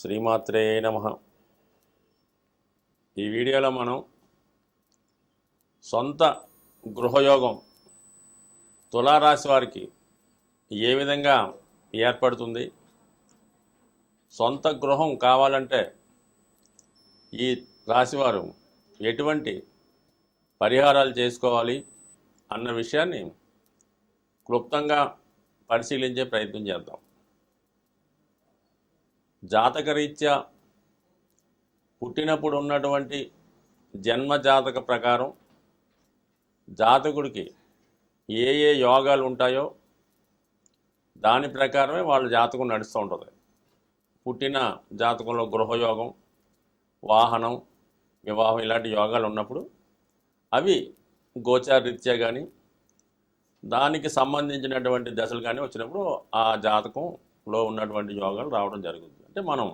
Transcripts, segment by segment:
శ్రీమాత్రే నమ. ఈ వీడియోలో మనం సొంత గృహయోగం తులారాశి వారికి ఏ విధంగా ఏర్పడుతుంది? సొంత గృహం కావాలంటే ఈ రాశివారు ఎటువంటి పరిహారాలు చేసుకోవాలి అన్న విషయాన్ని క్లుప్తంగా పరిశీలించే ప్రయత్నం చేద్దాం. జాతకరీత్యా పుట్టినప్పుడు ఉన్నటువంటి జన్మ జాతక ప్రకారం జాతకుడికి ఏ ఏ యోగాలు ఉంటాయో దాని ప్రకారమే వాళ్ళ జాతకం నడుస్తూ ఉంటుంది. పుట్టిన జాతకంలో గృహయోగం వాహనం వివాహం ఇలాంటి యోగాలు ఉన్నప్పుడు అవి గోచారరీత్యా కానీ దానికి సంబంధించినటువంటి దశలు కానీ వచ్చినప్పుడు ఆ జాతకంలో ఉన్నటువంటి యోగాలు రావడం జరుగుతుంది అంటే మనం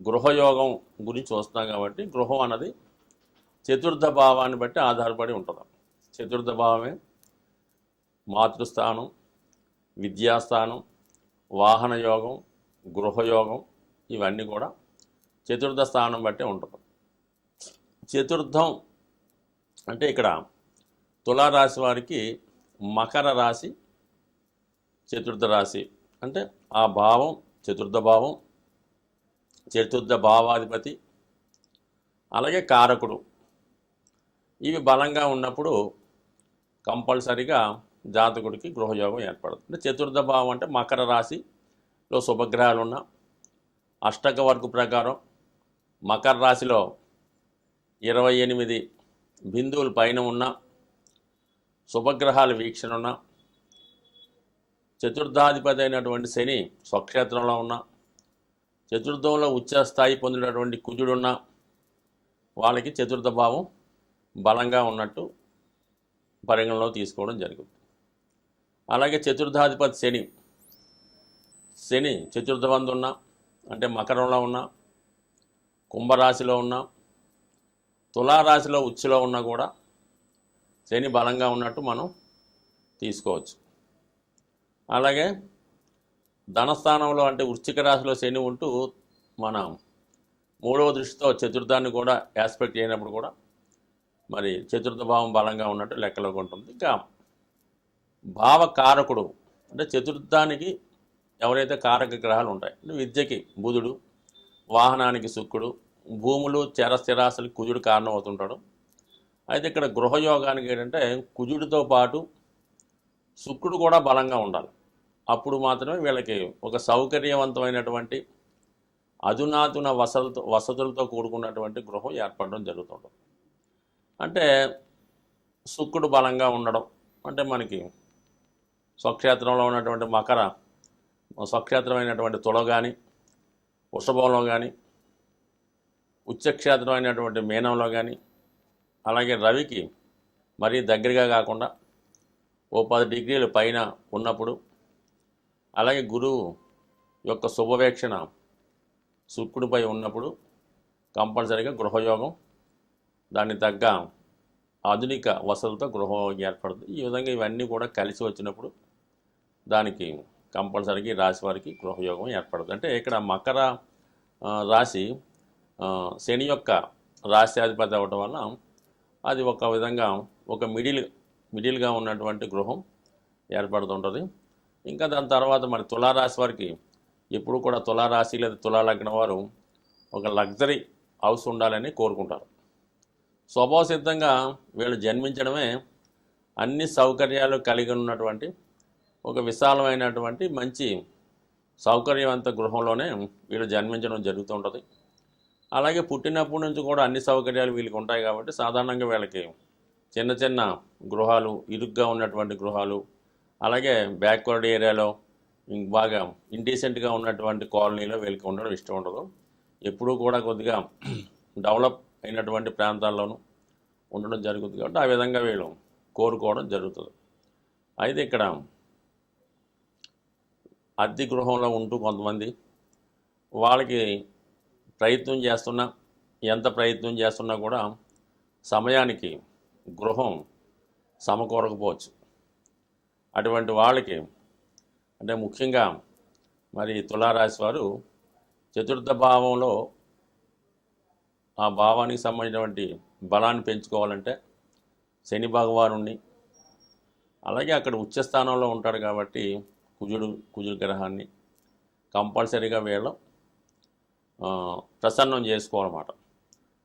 గృహయోగం గురించి వస్తున్నాం కాబట్టి గృహం అన్నది చతుర్థ భావాన్ని బట్టి ఆధారపడి ఉంటుంది. చతుర్థ భావమే మాతృస్థానం విద్యాస్థానం వాహన యోగం గృహయోగం ఇవన్నీ కూడా చతుర్థ స్థానం బట్టే ఉంటుంది. చతుర్థం అంటే ఇక్కడ తులారాశి వారికి మకర రాశి చతుర్థ రాశి. అంటే ఆ భావం చతుర్థ భావం చతుర్థ భావాధిపతి అలాగే కారకుడు. ఇవి బలంగా ఉన్నప్పుడు కంపల్సరిగా జాతకుడికి గృహయోగం ఏర్పడుతుంది. చతుర్థ భావం అంటే మకర రాశిలో శుభగ్రహాలు ఉన్న అష్టక వర్గ ప్రకారం మకర రాశిలో ఇరవై ఎనిమిది బిందువుల పైన ఉన్న శుభగ్రహాల వీక్షణ ఉన్న చతుర్థాధిపతి అయినటువంటి శని స్వక్షేత్రంలో ఉన్న చతుర్థంలో ఉచ్చ స్థాయి పొందినటువంటి కుజుడున్న వాళ్ళకి చతుర్థ భావం బలంగా ఉన్నట్టు పరిగణలో తీసుకోవడం జరుగుతుంది. అలాగే చతుర్థాధిపతి శని శని చతుర్థబంధు ఉన్న అంటే మకరంలో ఉన్న కుంభరాశిలో ఉన్న తులారాశిలో ఉచ్చులో ఉన్నా కూడా శని బలంగా ఉన్నట్టు మనం తీసుకోవచ్చు. అలాగే ధనస్థానంలో అంటే వృశ్చిక రాశిలో శని ఉంటూ మన మూడవ దృష్టితో చతుర్థాన్ని కూడా యాస్పెక్ట్ చేయనప్పుడు కూడా మరి చతుర్థ భావం బలంగా ఉన్నట్టు లెక్కలోకి ఉంటుంది. ఇంకా భావకారకుడు అంటే చతుర్థానికి ఎవరైతే కారక గ్రహాలు ఉంటాయి అంటే విద్యకి బుధుడు వాహనానికి శుక్రుడు భూములు చర కుజుడు కారణం అవుతుంటాడు అయితే ఇక్కడ గృహయోగానికి ఏంటంటే కుజుడితో పాటు శుక్రుడు కూడా బలంగా ఉండాలి. అప్పుడు మాత్రమే వీళ్ళకి ఒక సౌకర్యవంతమైనటువంటి అధునాతున వసతులతో వసతులతో కూడుకున్నటువంటి గృహం ఏర్పడడం జరుగుతుంటుంది. అంటే శుక్రుడు బలంగా ఉండడం అంటే మనకి స్వక్షేత్రంలో ఉన్నటువంటి మకర స్వక్షేత్రమైనటువంటి తుల కానీ వృషభంలో కానీ ఉచ్చక్షేత్రమైనటువంటి మీనంలో కానీ అలాగే రవికి మరీ దగ్గరగా కాకుండా ఓ పది డిగ్రీలు పైన ఉన్నప్పుడు అలాగే గురువు యొక్క శుభవేక్షణ శుక్రుడిపై ఉన్నప్పుడు కంపల్సరీగా గృహయోగం దాన్ని తగ్గ ఆధునిక వసతులతో గృహం ఏర్పడుతుంది. ఈ విధంగా ఇవన్నీ కూడా కలిసి వచ్చినప్పుడు దానికి కంపల్సరీగా రాశి వారికి గృహయోగం ఏర్పడుతుంది. అంటే ఇక్కడ మకర రాశి శని యొక్క రాశ్యాధిపతి అవ్వటం వల్ల అది ఒక విధంగా ఒక మిడిల్ మిడిల్గా ఉన్నటువంటి గృహం ఏర్పడుతుంటుంది. ఇంకా దాని తర్వాత మరి తులారాశి వారికి ఎప్పుడు కూడా తులారాశి లేదా తులాలగ్న వారు ఒక లగ్జరీ హౌస్ ఉండాలని కోరుకుంటారు. స్వభావ సిద్ధంగా వీళ్ళు జన్మించడమే అన్ని సౌకర్యాలు కలిగి ఉన్నటువంటి ఒక విశాలమైనటువంటి మంచి సౌకర్యవంత గృహంలోనే వీళ్ళు జన్మించడం జరుగుతూ ఉంటుంది అలాగే పుట్టినప్పటి నుంచి కూడా అన్ని సౌకర్యాలు వీళ్ళకి ఉంటాయి కాబట్టి సాధారణంగా వీళ్ళకి చిన్న చిన్న గృహాలు ఇరుగ్గా ఉన్నటువంటి గృహాలు అలాగే బ్యాక్వర్డ్ ఏరియాలో బాగా ఇండీసెంట్గా ఉన్నటువంటి కాలనీలో వీళ్ళకి ఉండడం ఇష్టం ఉండదు. ఎప్పుడూ కూడా కొద్దిగా డెవలప్ అయినటువంటి ప్రాంతాల్లోనూ ఉండడం జరుగుతుంది కాబట్టి ఆ విధంగా వీళ్ళు కోరుకోవడం జరుగుతుంది. అయితే ఇక్కడ అద్దె గృహంలో ఉంటూ కొంతమంది వాళ్ళకి ప్రయత్నం చేస్తున్నా ఎంత ప్రయత్నం చేస్తున్నా కూడా సమయానికి గృహం సమకూరకపోవచ్చు. అటువంటి వాళ్ళకి అంటే ముఖ్యంగా మరి తులారాశి వారు చతుర్థ భావంలో ఆ భావానికి సంబంధించినటువంటి బలాన్ని పెంచుకోవాలంటే శని భగవానుణ్ణి అలాగే అక్కడ ఉచ్చస్థానంలో ఉంటాడు కాబట్టి కుజుడు కుజుడు గ్రహాన్ని కంపల్సరీగా వీళ్ళు ప్రసన్నం చేసుకోవాలన్నమాట.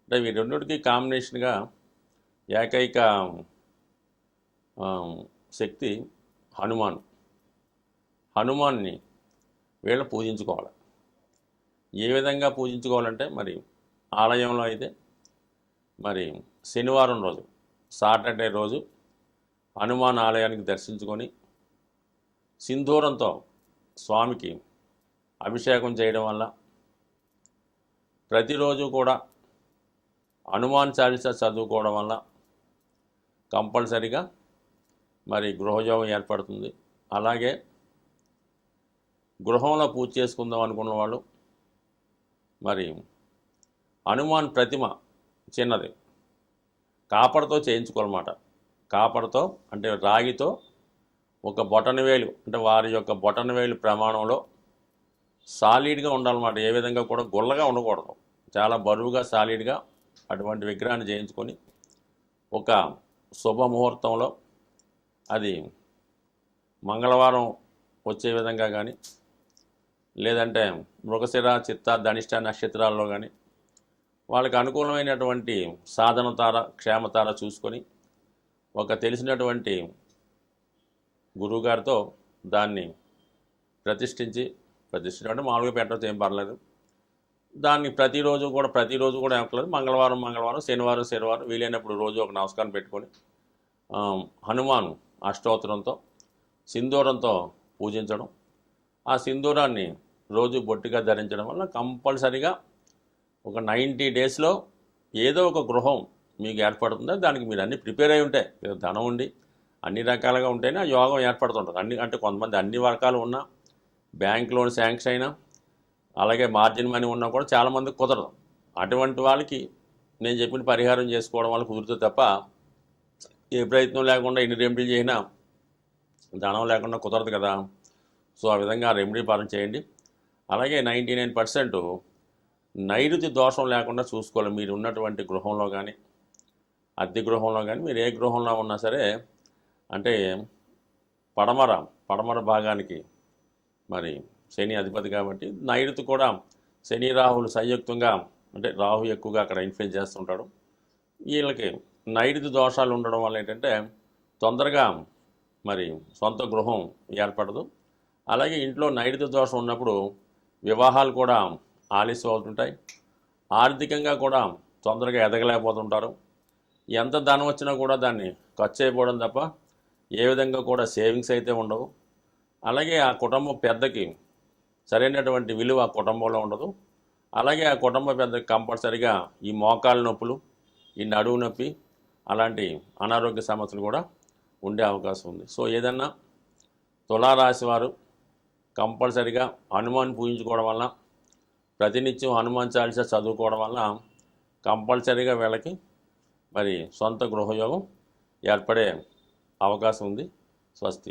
అంటే ఈ రెండింటికి కాంబినేషన్గా ఏకైక శక్తి హనుమాన్. హనుమాన్ని వీళ్ళు పూజించుకోవాలి. ఏ విధంగా పూజించుకోవాలంటే మరి ఆలయంలో అయితే మరి శనివారం రోజు సాటర్డే రోజు హనుమాన్ ఆలయానికి దర్శించుకొని సింధూరంతో స్వామికి అభిషేకం చేయడం వల్ల ప్రతిరోజు కూడా హనుమాన్ చాలీసా చదువుకోవడం వల్ల కంపల్సరిగా మరి గృహయోగం ఏర్పడుతుంది. అలాగే గృహంలో పూజ చేసుకుందాం అనుకున్న వాళ్ళు మరి హనుమాన్ ప్రతిమ చిన్నది. కాపడతో చేయించుకోవాలన్నమాట. కాపడతో అంటే రాగితో ఒక బొటనవేలు అంటే వారి యొక్క బొటనవేలు ప్రమాణంలో సాలిడ్గా ఉండాలన్నమాట. ఏ విధంగా కూడా గుల్లగా ఉండకూడదు. చాలా బరువుగా సాలిడ్గా అటువంటి విగ్రహాన్ని చేయించుకొని ఒక శుభముహూర్తంలో అది మంగళవారం వచ్చే విధంగా కానీ లేదంటే మృగశిర చిత్త ధనిష్ట నక్షత్రాల్లో కానీ వాళ్ళకి అనుకూలమైనటువంటి సాధన తార క్షేమతార చూసుకొని ఒక తెలిసినటువంటి గురువుగారితో దాన్ని ప్రతిష్ఠించి ప్రతిష్ఠించడం అంటే మామూలుగా పెట్టడం ఏం పర్లేదు. దాన్ని ప్రతిరోజు కూడా ప్రతిరోజు కూడా ఏమట్లేదు మంగళవారం మంగళవారం శనివారం శనివారం వీలైనప్పుడు రోజు ఒక నమస్కారం పెట్టుకొని హనుమాన్ అష్టోత్తరంతో సింధూరంతో పూజించడం. ఆ సింధూరాన్ని రోజు బొట్టుగా ధరించడం వల్ల కంపల్సరిగా ఒక నైంటీ డేస్లో ఏదో ఒక గృహం మీకు ఏర్పడుతుందో దానికి మీరు అన్ని ప్రిపేర్ అయి ఉంటాయి మీరు ధనం ఉండి అన్ని రకాలుగా ఉంటేనే ఆ యోగం ఏర్పడుతుంటుంది. అన్ని అంటే కొంతమంది అన్ని వర్గాలు ఉన్నా బ్యాంక్ లోన్ శాంక్షన్ అయినా అలాగే మార్జిన్ మనీ ఉన్నా కూడా చాలామందికి కుదరదు. అటువంటి వాళ్ళకి నేను చెప్పిన పరిహారం చేసుకోవడం వల్ల కుదురుతుంది తప్ప ఏ ప్రయత్నం లేకుండా ఎన్ని రెమెడీలు చేసినా ధనం లేకుండా కుదరదు కదా. సో ఆ విధంగా రెమెడీ పాలన చేయండి. అలాగే నైంటీ నైన్ పర్సెంట్ నైరుతి దోషం లేకుండా చూసుకోవాలి. మీరు ఉన్నటువంటి గృహంలో కానీ అద్దె గృహంలో కానీ మీరు ఏ గృహంలో ఉన్నా సరే అంటే పడమర పడమర భాగానికి మరి శని అధిపతి కాబట్టి నైరుతి కూడా శని రాహులు సంయుక్తంగా అంటే రాహు ఎక్కువగా అక్కడ ఇన్ఫ్లుయెన్స్ చేస్తుంటాడు. వీళ్ళకి నైరుతి దోషాలు ఉండడం వల్ల ఏంటంటే తొందరగా మరి సొంత గృహం ఏర్పడదు. అలాగే ఇంట్లో నైరుతి దోషం ఉన్నప్పుడు వివాహాలు కూడా ఆలస్యం అవుతుంటాయి ఆర్థికంగా కూడా తొందరగా ఎదగలేకపోతుంటారు. ఎంత ధనం వచ్చినా కూడా దాన్ని ఖర్చు అయిపోవడం తప్ప ఏ విధంగా కూడా సేవింగ్స్ అయితే ఉండవు. అలాగే ఆ కుటుంబం పెద్దకి సరైనటువంటి విలువ ఆ కుటుంబంలో ఉండదు. అలాగే ఆ కుటుంబ పెద్దకి కంపల్సరిగా ఈ మోకాలు నొప్పులు ఈ నడువు నొప్పి అలాంటి అనారోగ్య సమస్యలు కూడా ఉండే అవకాశం ఉంది. సో ఏదన్నా తులారాశి వారు కంపల్సరిగా హనుమాన్ పూజించుకోవడం వల్ల ప్రతినిత్యం హనుమాన్ చాలీసా చదువుకోవడం వల్ల కంపల్సరీగా వీళ్ళకి మరి సొంత గృహయోగం ఏర్పడే అవకాశం ఉంది. స్వస్తి.